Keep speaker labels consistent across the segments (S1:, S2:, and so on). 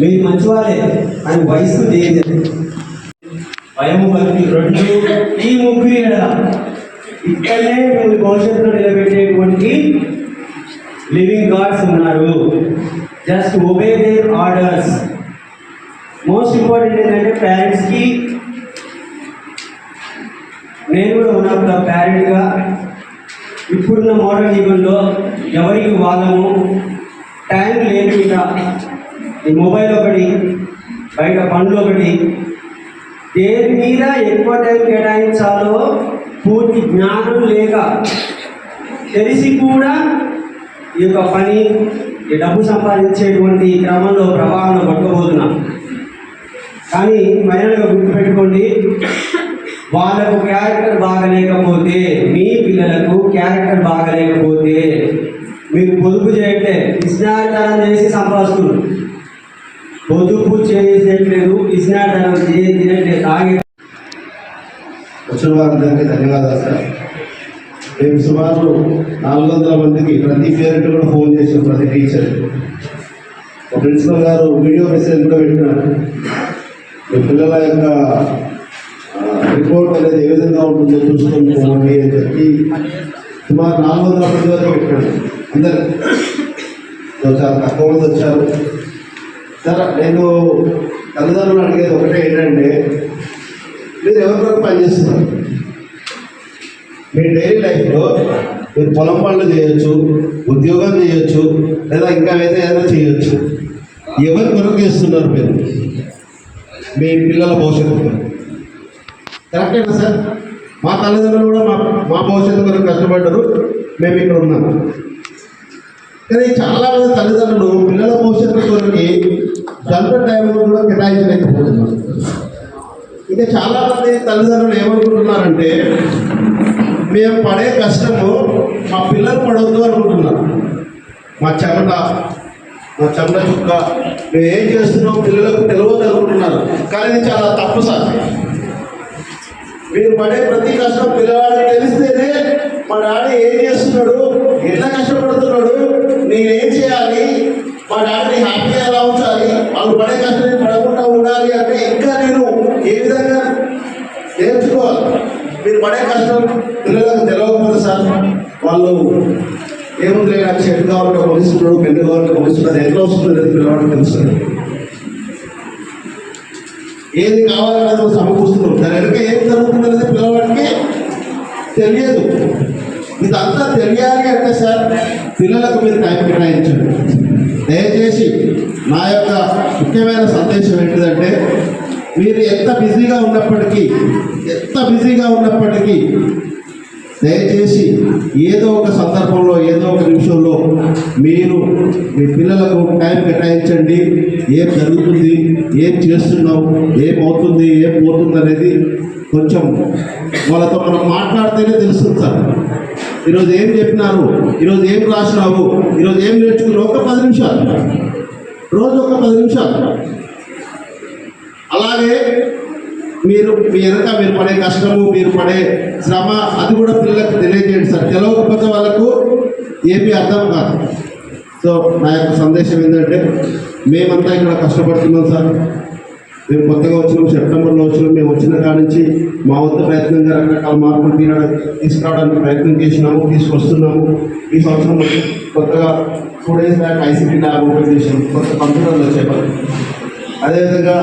S1: మీరు మంచివారే అని వయసు లేదు. భయము భక్తి రెండు ఈ ముగ్గురు ఇక్కడనే మీరు భవిష్యత్తులో నిలబెట్టేటువంటి లివింగ్ గాడ్స్ ఉన్నారు. Just obey their orders. Most important ఏంటంటే పేరెంట్స్కి నేను కూడా ఉన్నప్పుడు పేరెంట్గా. ఇప్పుడున్న మోడల్ యుగంలో ఎవరికి వాదము? టైం లేదు ఇక. ఈ మొబైల్ ఒకటి బయట పనులు ఒకటి. దేని మీద ఎక్కువ టైం కేటాయించాలో పూర్తి జ్ఞానం లేక తెలిసి కూడా ఈ యొక్క పని ఈ డబ్బు సంపాదించేటువంటి క్రమంలో ప్రభావం పట్టుకోబోతున్నాం కానీ ఫైనల్గా గుర్తుపెట్టుకోండి వాళ్ళకు క్యారెక్టర్ బాగలేకపోతే మీ పిల్లలకు క్యారెక్టర్ బాగలేకపోతే మీరు పొదుపు చేయట్లే విజ్ఞానతనం చేసి సంపాదిస్తున్నారు. పొదుపు చేసేట్లేదు విజ్ఞానతనం చేయట్లేదు తాగే
S2: వచ్చిన వారందరికీ ధన్యవాదాలు సార్. మేము సుమారు నాలుగు వందల మందికి ప్రతి పేరెంట్ కూడా ఫోన్ చేసాం ప్రతి టీచర్. మా ప్రిన్సిపల్ గారు వీడియో మెసేజ్ కూడా పెట్టినారు. మీ పిల్లల యొక్క రిపోర్ట్ అనేది ఏ విధంగా ఉంటుందో చూసుకొని పోండి అని చెప్పి సుమారు నాలుగు వందల మంది వరకు పెట్టాడు అందరు. చాలా తక్కువ మంది వచ్చారు. సార్ నేను తల్లిదండ్రులు అడిగేది ఒకటే ఏంటంటే మీరు ఎవరి కొరకు పనిచేస్తున్నారు మీ డైలీ లైఫ్లో మీరు పొలం పనులు చేయొచ్చు ఉద్యోగం చేయొచ్చు లేదా ఇంకా ఏదైనా ఏదైనా చేయొచ్చు. ఎవరి కొరకు చేస్తున్నారు మీరు? మీ పిల్లల భవిష్యత్తు కరెక్టేనా సార్? మా తల్లిదండ్రులు కూడా మా మా భవిష్యత్తు కొరకు కష్టపడ్డారు మేము ఇక్కడ ఉన్నాం. కానీ చాలామంది తల్లిదండ్రులు పిల్లల భవిష్యత్తు కొరకి గంట టైం కూడా కేటాయించలేకపోతున్నారు. ఇంకా చాలా మంది తల్లిదండ్రులు ఏమనుకుంటున్నారంటే మేము పడే కష్టము మా పిల్లలు పడవద్దు అనుకుంటున్నారు. మా చెమట మా చెమట చుక్క మేము ఏం చేస్తున్నాం పిల్లలకు తెలియదు అనుకుంటున్నారు. కానీ చాలా తప్పు సార్ మీరు పడే ప్రతి కష్టం పిల్లవాడికి తెలిస్తేనే మా డాడీ ఏం చేస్తున్నాడు ఎట్లా కష్టపడుతున్నాడు నేనేం చేయాలి నాకు షర్ట్ కావాలంటే కొనిస్తున్నాడు పెన్ను కావాలంటే కొనిస్తున్నాడు ఎట్లా వస్తుందో పిల్లవాడు పిల్లవాడికి తెలుస్తుంది. ఏది కావాలన్నది సమకూరుస్తున్నాం దాని వెనుక ఏం జరుగుతుంది అనేది పిల్లవాడికి తెలియదు. ఇదంతా తెలియాలి అంటే సార్ పిల్లలకు మీరు టైం కేటాయించండి. దయచేసి నా యొక్క ముఖ్యమైన సందేశం ఏంటిదంటే మీరు ఎంత బిజీగా ఉన్నప్పటికీ ఎంత బిజీగా ఉన్నప్పటికీ దయచేసి ఏదో ఒక సందర్భంలో ఏదో ఒక నిమిషంలో మీరు మీ పిల్లలకు టైం కేటాయించండి. ఏం జరుగుతుంది ఏం చేస్తున్నావు అవుతుంది ఏం పోతుంది అనేది కొంచెం వాళ్ళతో మనం మాట్లాడితేనే తెలుస్తుంది సార్. ఈరోజు ఏం చెప్పినారు ఈరోజు ఏం రాసినావు ఈరోజు ఏం నేర్చుకున్నావు? ఒక పది నిమిషాలు. రోజు ఒక పది నిమిషాలు. అలాగే మీరు మీ వెనక మీరు పడే కష్టము మీరు పడే శ్రమ అది కూడా పిల్లలకు తెలియజేయండి సార్. తెలవకపోతే వాళ్ళకు ఏమీ అర్థం కాదు. సో నా యొక్క సందేశం ఏంటంటే మేమంతా ఇక్కడ కష్టపడుతున్నాం సార్. మేము కొత్తగా వచ్చినాం సెప్టెంబర్లో వచ్చినాం మేము వచ్చిన కాడ నుంచి మా వద్ద ప్రయత్నంగా రకరకాల మార్పులు తీయడానికి తీసుకురావడానికి ప్రయత్నం చేసినాము తీసుకొస్తున్నాము. ఈ సంవత్సరం కొత్తగా two days back ICT lab open చేసినాం. కొత్త కంప్యూటర్లు వచ్చేవారు అదేవిధంగా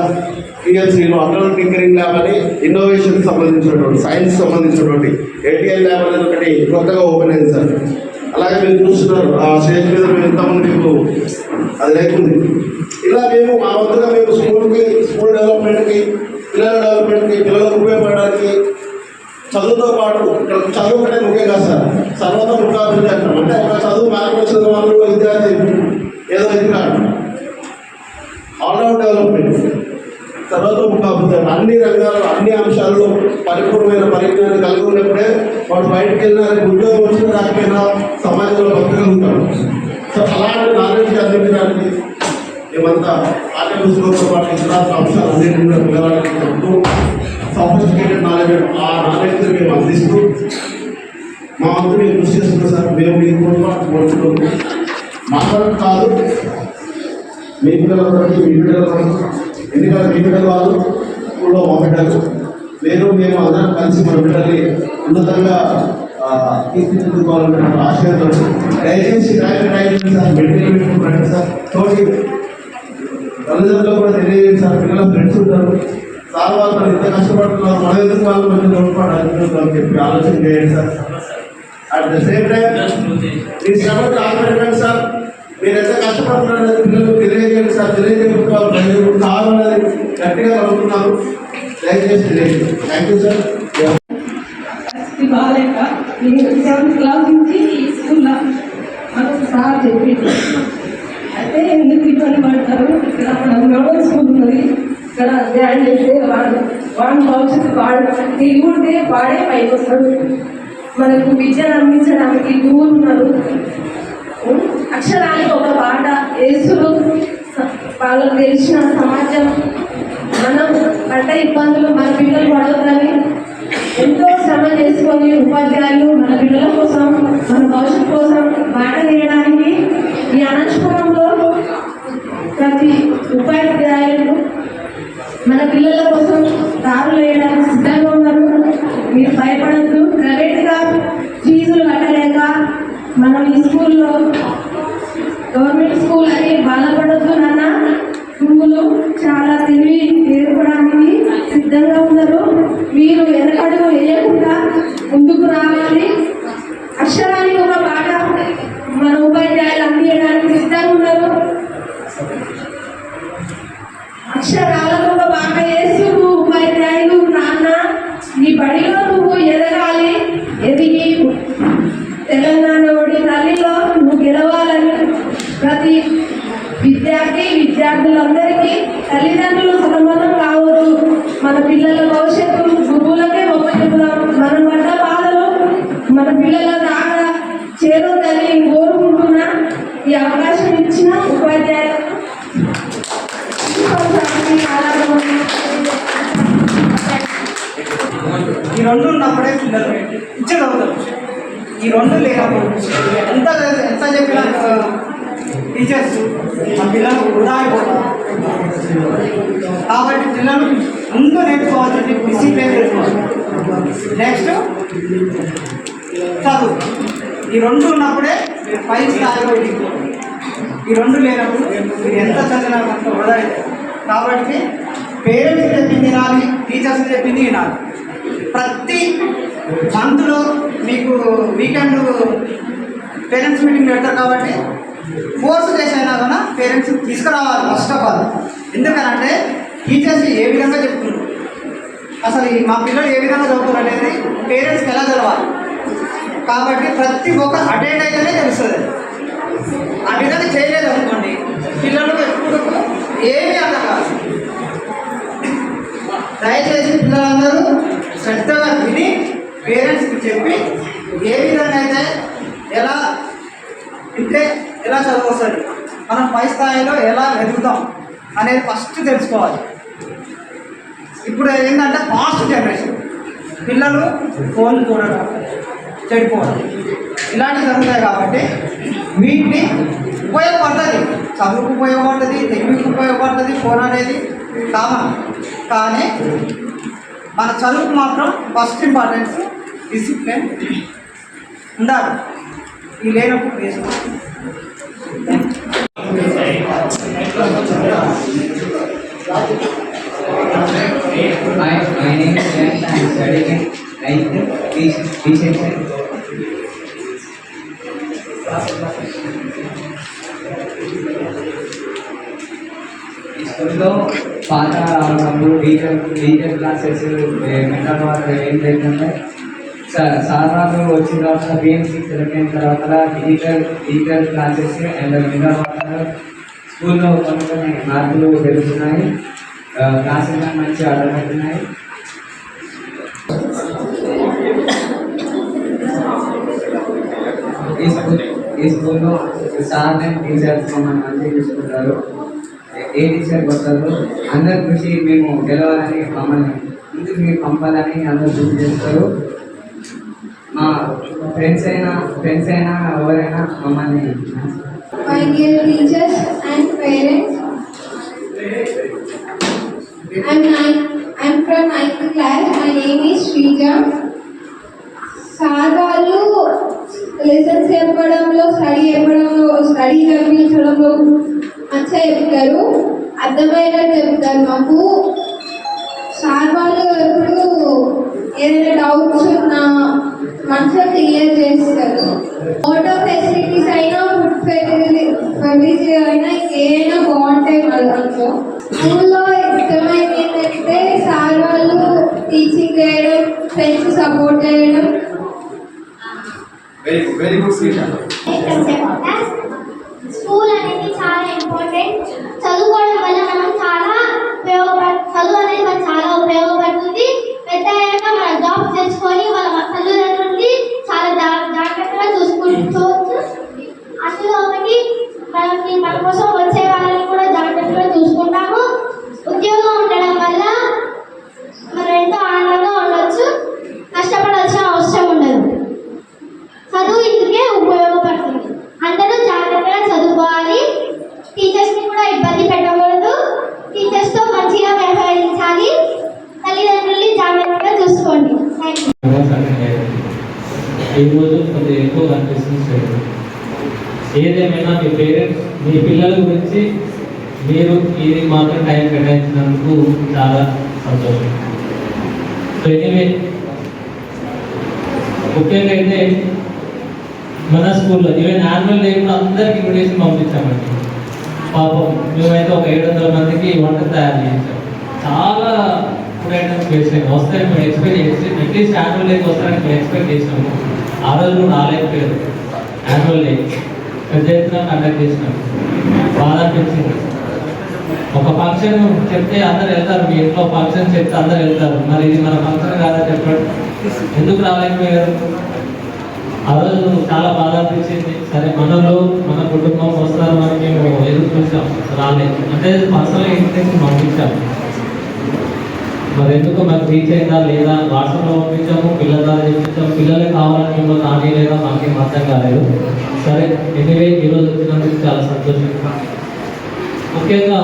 S2: పిఎల్సీలో అండర్ టింకరింగ్ ల్యాబ్ అని ఇన్నోవేషన్ సంబంధించినటువంటి సైన్స్ సంబంధించినటువంటి ఏటీఎల్ ల్యాబ్ అనేది ఒకటి కొత్తగా ఓపెన్ అయింది సార్. అలాగే మీరు చూస్తున్నారు ఆ స్టేజ్ మీద మేము ఎంతమంది మీకు అది లేకుంది. ఇలా మేము మా వద్దగా మేము స్కూల్కి స్కూల్ డెవలప్మెంట్కి పిల్లల డెవలప్మెంట్కి పిల్లలకు ఉపయోగపడడానికి చదువుతో పాటు ఇక్కడ చదువు ఒకటే ముఖ్యం కాదు సార్. సర్వతోముఖాభివృద్ధి అంటాం. అంటే అక్కడ చదువు మార్గదర్శన వాళ్ళు విద్యార్థి ఏదో ఇది కాదు ఆల్రౌండ్ డెవలప్మెంట్ సర్వతోముఖాభివృద్ధి అన్ని రంగాల్లో అన్ని పరిపూర్ణమైన పరిజ్ఞానం కలిగి ఉన్నప్పుడే వాడు బయటకు వెళ్ళినా ఉద్యోగం వచ్చిన రాకపోయినా సమాజంలో బతకగలుగుతాడు సో అలాంటి నాలెడ్జ్ అందించడానికి మేమంతా ఆర్య పుస్తకంతో పాటు ఇతర అంశాలు అన్నింటినీ కూడా పిల్లవాళ్ళకి చెప్తూ సఫిస్టికేటెడ్ నాలెడ్జ్ ఆ నాలెడ్జ్ని మేము అందిస్తూ మా వంతు మేము కృషి చేస్తున్నాం సార్. మేము మీ తోడ్పాటు కోరుతున్నాం మా వరకు కాదు మీ పిల్లలందరికీ మీ బిడ్డలు ఎందుకంటే మీ బిడ్డల వాళ్ళు స్కూల్లో మా బిడ్డలు మీరు మేము అందరం కలిసి మన బిడ్డల్ని ఉన్నతంగా ఆ, తీర్చిదిద్దుకోవాలనే ఆశయంతో దయచేసి టైం సార్ సార్ తోటి తల్లిదండ్రులు కూడా తెలియజేయండి సార్ పిల్లలు ఫ్రెండ్స్ ఉంటారు. సార్ వాళ్ళు ఇంత కష్టపడుతున్నారు మన ఎందుకు వాళ్ళు మంచి తోడ్పాటు అని చెప్పి ఆలోచన చేయండి sir. At the same time మీ శ్రమకు ఆపరేటండి సార్. మీరు ఎంత కష్టపడుతున్నారు పిల్లలకు తెలియజేయండి సార్. తెలియజేయకుండా వాళ్ళు ప్రజలు గట్టిగా అడుగుతున్నారు దయచేసి తెలియజేయండి థ్యాంక్ యూ సార్
S3: బాగాలేక నేను సెవెంత్ క్లాస్ నుంచి స్కూల్లో మనకు సార్ చెప్పింది అయితే ఎందుకు ఇబ్బంది పడతారు? ఇక్కడ మన మోడల్ స్కూల్ ఉన్నది ఇక్కడ ధ్యానం చేస్తే వాడు వాడి భవిష్యత్తు వాడు తిరిగి వాడే పైకి వస్తాడు. మనకు విద్యను అందించడానికి గురువులు ఉన్నారు. అక్షరానికి ఒక పాట యేసులు వాళ్ళకు తెలిసిన సమాజం ప్రతి విద్యార్థి విద్యార్థులందరికీ తల్లిదండ్రులు సమానం కావద్దు. మన పిల్లల భవిష్యత్తు గురువులకే గొప్ప చెబుదాం మన పడ్డ బాధలు మన పిల్లల దాకా చేరొద్దని కోరుకుంటున్నా ఈ అవకాశం ఇచ్చిన ఉపాధ్యాయులకు
S4: ఈ రెండు ఉన్నప్పుడే పిల్లలు ఇచ్చే ఈ రెండు లేనప్పుడు ఎంత ఎంత చెప్పినా టీచర్స్ ఆ పిల్లలు వృధా అయిపోతారు. కాబట్టి పిల్లలు ముందు నేర్చుకోవాల్సింది డిసిప్లిన్ నేర్చుకోవాలి. నెక్స్ట్ చదువు. ఈ రెండు ఉన్నప్పుడే మీరు పై స్థాయిలో ఈ రెండు లేనప్పుడు మీరు ఎంత చదివినా అంత వృధా అవుతారు కాబట్టి పేరెంట్స్ చెప్పింది వినాలి టీచర్స్ చెప్పింది వినాలి. ప్రతి మంత్లో మీకు వీకెండ్ పేరెంట్స్ మీటింగ్ పెడతారు కాబట్టి ఫోర్స్ చేసైనా కూడా పేరెంట్స్ తీసుకురావాలి ఫస్ట్ ఆఫ్ ఆల్ ఎందుకనంటే టీచర్స్ ఏ విధంగా చెప్తున్నారు? అసలు మా పిల్లలు ఏ విధంగా చదువుతున్నారు అనేది పేరెంట్స్కి ఎలా తెలవాలి? కాబట్టి ప్రతి ఒక్కరు అటెండ్ అయితేనే తెలుస్తుంది. ఆ విధంగా చేయలేదు అనుకోండి పిల్లలకు ఎప్పుడు ఏమీ అర్థం కాదు. దయచేసి పిల్లలందరూ శ్రద్ధగా విని పేరెంట్స్కి చెప్పి ఏ విధంగా అయితే ఎలా చదువు మనం పై స్థాయిలో ఎలా ఎదుగుతాం అనేది ఫస్ట్ తెలుసుకోవాలి. ఇప్పుడు ఏంటంటే ఫాస్ట్ జనరేషన్ పిల్లలు ఫోన్ చూడడం చెడిపోవడం. ఇలాంటివి జరుగుతాయి కాబట్టి వీటిని ఉపయోగపడుతుంది. చదువుకు ఉపయోగపడుతుంది తెలివికి ఉపయోగపడుతుంది ఫోన్ అనేది కామన్. కానీ మన చదువుకు మాత్రం ఫస్ట్ ఇంపార్టెన్స్ డిసిప్లిన్ ఉండాలి. ఈ లేనప్పుడు వేసుకోవాలి
S5: Hi, my name is Yash. I am studying in B B section. స్కూల్లో పాత ఉన్నప్పుడు teacher teacher classes mental work ఏం లేకుంటే సార్ వచ్చిన తర్వాత బిఎంసీ సెలెక్ట్ అయిన తర్వాత teacher teacher classes and mental work స్కూల్లో కొన్ని కొన్ని మార్పులు జరుగుతున్నాయి క్లాసెస్ మంచిగా అర్థమవుతున్నాయి. ఈ స్కూల్ ఈ స్కూల్లో సార్ అండ్ టీచర్స్ మమ్మల్ని మంచిగా చూసుకుంటారు. ఏ టీచర్ కొత్తారు అందరి కృషి మేము గెలవాలని మమ్మల్ని ముందుకు మీరు పంపాలని అందరూ కృషి చేస్తారు. మా ఫ్రెండ్స్ అయినా ఫ్రెండ్స్ అయినా ఎవరైనా మమ్మల్ని
S6: parents. I'm, nine, I'm from 9th class. My name is Shrija. Sir వాళ్ళు లెసన్స్ చెప్పడంలో స్టడీ చెప్పడంలో స్టడీ చెప్పించడంలో మంచిగా చెప్తారు అర్థమయ్యేలా చెప్తారు మాకు సార్ వాళ్ళు ఎప్పుడు ఏదైనా డౌట్స్ ఉన్నా మంచిగా క్లియర్ చేస్తారు
S7: వెరీ గుడ్ వెరీ
S8: కొద్దిగా ఎక్కువ కనిపిస్తుంది ఏదేమైనా మీ పేరెంట్స్ మీ పిల్లల గురించి మీరు ఇది మాత్రం టైం కేటాయించినందుకు చాలా సంతోషం. సో ఎనీవే ముఖ్యంగా అయితే మన స్కూల్లో ఈవెన్ యాన్యువల్ డే కూడా అందరికి ఇన్విటేషన్ పంపించామండి. పాపం మేమైతే ఒక ఏడు వందల మందికి వంట తయారు చేయించాం చాలా ఫుడ్ ఐటమ్స్ వేసాం వస్తాయి మేము ఎక్స్పెక్ట్ చేసి అట్లీస్ట్ యాన్యువల్ డేకి వస్తారని మేము ఎక్స్పెక్ట్ చేసినాము ఆ రోజు కూడా రాలేకపోయారు యాన్యువల్ డే పెద్ద ఎత్తున కండక్ట్ చేసినాం బాధ అనిపించింది ఒక ఫంక్షన్ చెప్తే అందరు వెళ్తారు. మీ ఇంట్లో ఫంక్షన్ చెప్తే అందరు వెళ్తారు. మరి ఇది మన ఫంక్షన్ కాదని చెప్పండి. ఎందుకు రాలేకపోయారు? ఆ రోజు చాలా బాధ అనిపించింది. సరే మనలో మన కుటుంబం వస్తారు అని మేము ఎదురు చూసాం. రాలేదు. అంటే పర్సనల్ ఇంటికి పంపించాము మరి ఎందుకు మాకు రీచ్ అయిందా లేదా? వాట్సాప్లో పంపించాము పిల్లల ద్వారా చెప్పించాము. పిల్లలే కావాలని మిమ్మల్ని కానీ లేదా మాకేం అర్థం కాలేదు. సరే ఎనివే ఈరోజు వచ్చినందుకు చాలా సంతోషం. ముఖ్యంగా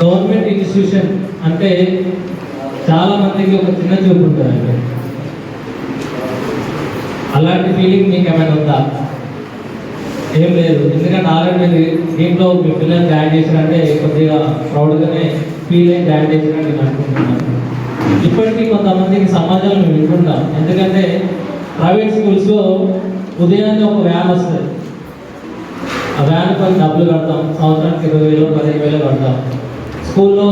S8: గవర్నమెంట్ ఇన్స్టిట్యూషన్ అంటే చాలా మందికి ఒక చిన్న చూపు ఉంటుందండి. అలాంటి ఫీలింగ్ మీకు ఏమైనా ఉందా? ఏం లేదు. ఎందుకంటే ఆల్రెడీ దీంట్లో మీ పిల్లల్ని జాయిన్ చేశారంటే కొద్దిగా ప్రౌడ్గానే ఫీల్ అయ్యి జాయిన్ చేశారని నేను అనుకుంటున్నాను. ఇప్పటికీ కొంతమందికి సమాజంలో మేము వింటున్నాం ఎందుకంటే ప్రైవేట్ స్కూల్స్లో ఉదయాన్నే ఒక వ్యాన్ వస్తుంది. ఆ వ్యాన్ పైన డబ్బులు కడతాం. సంవత్సరానికి ఇరవై వేలు పదిహేను వేలు కడతాం. స్కూల్లో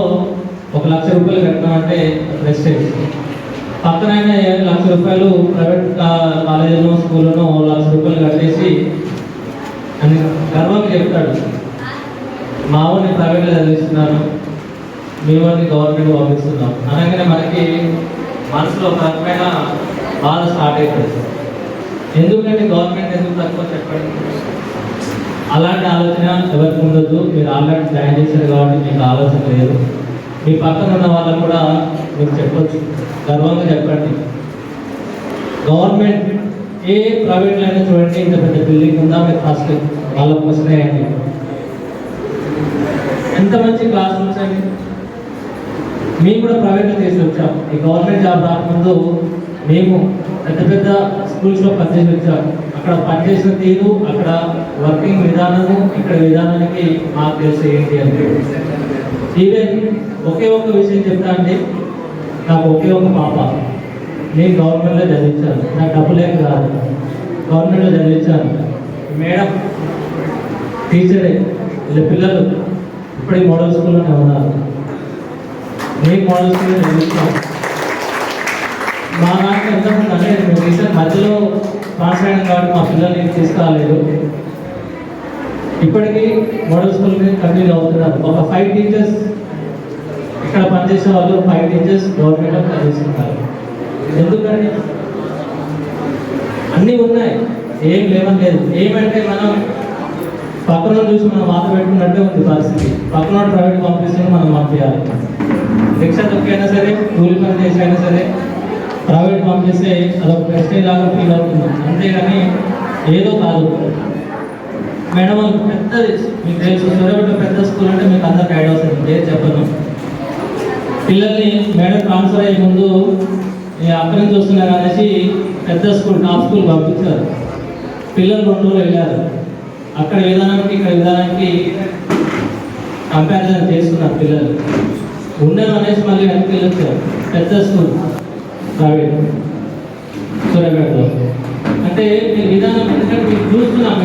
S8: ఒక లక్ష రూపాయలు కట్టామంటే ప్రెస్టేజ్ పక్కన అయినా లక్ష రూపాయలు ప్రైవేట్ కాలేజీలో స్కూల్లోనో లక్ష రూపాయలు కట్టేసి అని గర్వంగా చెప్తాడు. మా ఊరిని ప్రైవేట్లో చదివిస్తున్నాను మేమని గవర్నమెంట్ పంపిస్తున్నాం. అనగానే మనకి మనసులో ఒక రకమైన బాధ స్టార్ట్ అవుతుంది. ఎందుకంటే గవర్నమెంట్ ఎందుకు తక్కువ చెప్పండి? అలాంటి ఆలోచన ఎవరికి ఉండదు. మీరు ఆల్రెడీ ప్లాన్ చేశారు కాబట్టి మీకు ఆలోచన లేదు. మీ పక్కన ఉన్న వాళ్ళకు కూడా మీరు చెప్పచ్చు. గర్వంగా చెప్పండి. గవర్నమెంట్ ఏ ప్రైవేట్లో అయినా చూడండి ఇంత పెద్ద బిల్డింగ్ ఉందా మీరు ఫస్ట్ వాళ్ళకి వస్తున్నాయండి ఎంత మంచి క్లాస్ రూమ్స్ అండి. మేము కూడా ప్రైవేట్లో చేసి వచ్చాం. ఈ గవర్నమెంట్ జాబ్ రాకముందు మేము పెద్ద పెద్ద స్కూల్స్లో పనిచేసి వచ్చాం. అక్కడ పనిచేసిన తీరు అక్కడ వర్కింగ్ విధానము ఇక్కడ విధానానికి మాకు తెలిసి ఏంటి అంటే ఈవెన్ ఒకే ఒక విషయం చెప్తా అండి. నాకు ఒకే ఒక పాప. నేను గవర్నమెంట్లో చదివించాను. నాకు డబ్బులేం కాదు గవర్నమెంట్లో చదివించాను. మేడం టీచరే వీళ్ళ పిల్లలు ఇప్పటికి మోడల్ స్కూల్లోనే ఉన్నారు. నేను మోడల్ స్కూల్లో చదివించాను. మా నాన్న ఎంతమంది అనేది మేము రీసెంట్ మధ్యలో పాస్ అయిన కాబట్టి మా పిల్లల్ని తీసుకురాలేదు. ఇప్పటికీ మోడల్ స్కూల్ కంటిన్యూ అవుతున్నారు. ఒక ఫైవ్ టీచర్స్ ఇక్కడ పనిచేసే వాళ్ళు ఫైవ్ టీచర్స్ గవర్నమెంట్లో పనిచేస్తున్నారు ఎందుకంటే అన్నీ ఉన్నాయి. ఏం లేవని లేదు. ఏమంటే మనం పక్కన చూసి మనం మాట పెట్టుకున్నట్టే ఉంది పరిస్థితి. పక్కన ప్రైవేట్ పంపిస్తే మనం పంపించాలి రిక్షా తొక్కైనా సరే కూలి పని చేసి అయినా సరే ప్రైవేట్ పంపిస్తే అదొక ప్రెస్టేజ్ లాగా ఫీల్ అవుతుంది. అంతేగాని ఏదో కాదు. మేడం వాళ్ళు పెద్దది. మీకు తెలుసు సూర్యపేట పెద్ద స్కూల్ అంటే మీకు అందరికి ఐడియా వస్తుంది. పేరు చెప్పను. పిల్లల్ని మేడం ట్రాన్స్ఫర్ అయ్యే ముందు అక్కడి నుంచి వస్తున్నారు అనేసి పెద్ద స్కూల్ టాప్ స్కూల్ పంపించారు. పిల్లలు రెండు రోజులు వెళ్ళారు. అక్కడ విధానానికి ఇక్కడ విధానానికి కంపారిజన్ చేసుకున్నారు పిల్లలు. ఉండను అనేసి మళ్ళీ వెనక్కి వెళ్ళొచ్చారు పెద్ద స్కూల్ ప్రైవేట్. సూర్యాపేటలో అంటే విధానం ఎందుకంటే మీరు చూస్తున్నాం